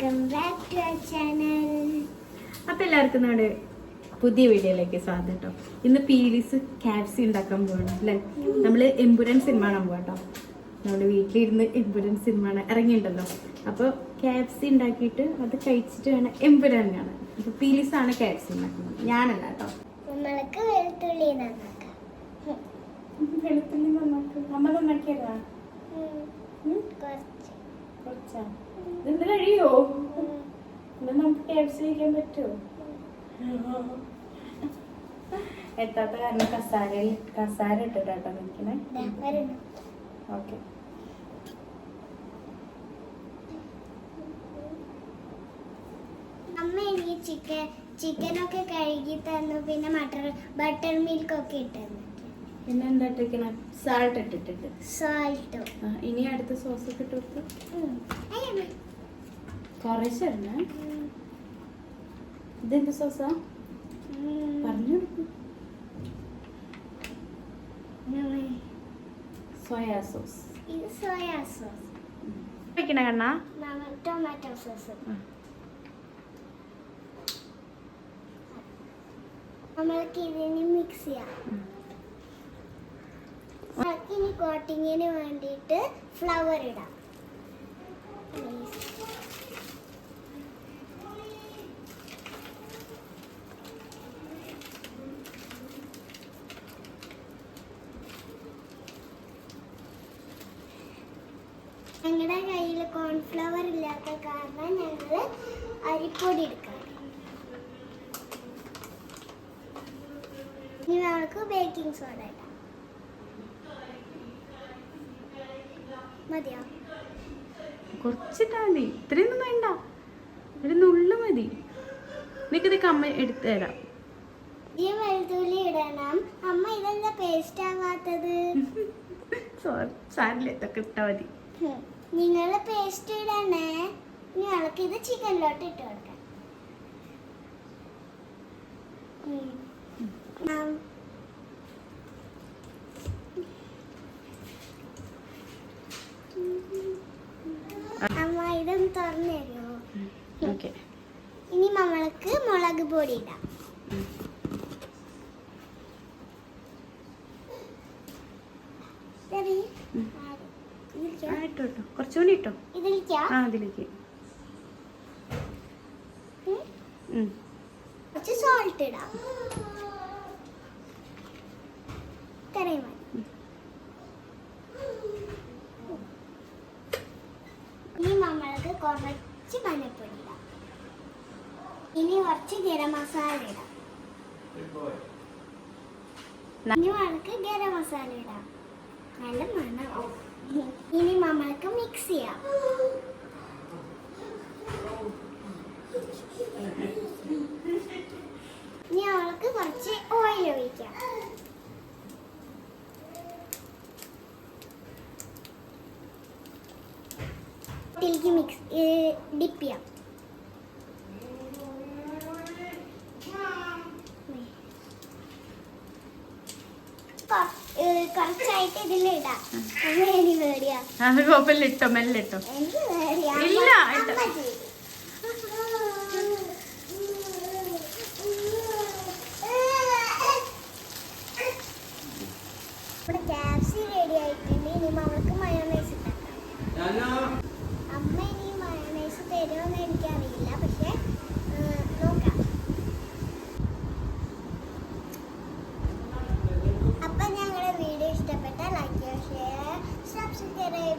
Welcome back to our channel അപ്പൊ എല്ലാവർക്കും നമ്മുടെ പുതിയ വീഡിയോയിലേക്ക് സ്വാഗതം കേട്ടോ ഇന്ന് പീരീസ് കാപ്സി ഉണ്ടാക്കാൻ പോകണം അല്ലെ? നമ്മൾ എമ്പുരൻ സിനിമ കാണാൻ പോകാം കേട്ടോ നമ്മുടെ വീട്ടിലിരുന്ന് എമ്പുരൻ സിനിമ ഇറങ്ങിയിട്ടുണ്ടല്ലോ. അപ്പൊ കാപ്സി ഉണ്ടാക്കിയിട്ട് അത് കഴിച്ചിട്ട് വേണം എമ്പുരൻ കാണാൻ. അപ്പൊ പീരീസ് ആണ് കാപ്സി ഉണ്ടാക്കുന്നത്. ഞാനല്ല കേട്ടോ നമ്മൾക്ക് വെളുത്തുള്ളി നന്നാക്കാം. വെളുത്തുള്ളി നന്നാക്കി. നമ്മൾ നന്നാക്കിയതാ? കുറച്ച്. ഇതെന്ത് കഴിയോ? ഇത് നമുക്ക് കഴിക്കാൻ പറ്റുമോ എത്താത്ത കാരണം കസാരയിൽ കസാര ഇട്ടിട്ടാട്ടോ നിൽക്കണേ ഓക്കെ. അമ്മ ചിക്കൻ ചിക്കനൊക്കെ കഴുകി തന്നു പിന്നെ മട്ടർ ബട്ടർ മിൽക്ക് ഒക്കെ ഇട്ടു പിന്നെ എന്താ ഇട്ടിരിക്കണേ? സാൾട്ട് ഇട്ടിട്ടുണ്ട്. സോൾട്ടോ ഇനി അടുത്ത സോസ് ഒക്കെ ഇട്ട് കൊടുത്ത് കുറച്ചല്ലേ ഇതെന്ത് സോസാ പറഞ്ഞു സോയാ സോസ് സോയാ സോസ് വെക്കണ കണ്ണാ? ടൊമാറ്റോ സോസ് നമ്മൾക്ക് ഇതിന് മിക്സ് ചെയ്യാം. ഇനി കോട്ടിങ്ങിന് വേണ്ടിയിട്ട് ഫ്ലവർ ഇടാം. ഞങ്ങളുടെ കയ്യിൽ കോൺഫ്ലവർ ഇല്ലാത്ത കാരണം ഞങ്ങൾ അരിപ്പൊടി എടുക്കാം. ഇനി നമുക്ക് ബേക്കിംഗ് സോഡ ഇടാം. മതിയോ? കുറച്ചിട്ടാ മതി ഇത്രയൊന്നും വേണ്ട. ഒരു നുള്ളു മതി. നിനക്കിതൊക്കെ അമ്മ എടുത്തു തരാം. ഈ വെളുത്തുള്ളി ഇടണം. അമ്മ ഇതെന്താ പേസ്റ്റ് ആവാത്തത്? സോറി സാരില്ല ഇതൊക്കെ ഇട്ടാ മതി. നിങ്ങൾ പേസ്റ്റ് ഇടണേ. നിങ്ങൾക്ക് ഇത് ചിക്കനിലോട്ട് ഇട്ട് കൊടുക്കാം. ഉം. ആം. അമ്മ ഇതൊന്ന് തുറന്നു തരുമോ ഓക്കെ ഇനി നമ്മൾക്ക് മുളക് പൊടി ഇടാം. ആ ഇട്ടോ ഇട്ടോ കുറച്ചുകൂടി ഇട്ടോ ആ അതിലേക്ക് ഉം. ഉം. കുറച്ച് സോൾട്ട് ഇടാം മതി ഇനി നമ്മൾക്ക് കുറച്ച് മഞ്ഞപ്പൊടി ഇടാം ഇനി കുറച്ച് ഗരം മസാല ഇടാം. ഇനി നമ്മൾക്ക് ഗരം മസാല ഇടാം. നല്ല മണം ഇനി നമ്മൾക്ക് മിക്സ് ചെയ്യാം. ഇനി ആൾക്ക് കുറച്ച് ഓയിൽ ഒഴിക്കാം. ഇതിലേക്ക് മിക്സ് ഡിപ്പ് ചെയ്യാം. കുറച്ചായിട്ട് ഇതിലിടാം ഇട്ടോ ഇല്ല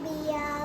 Arabia.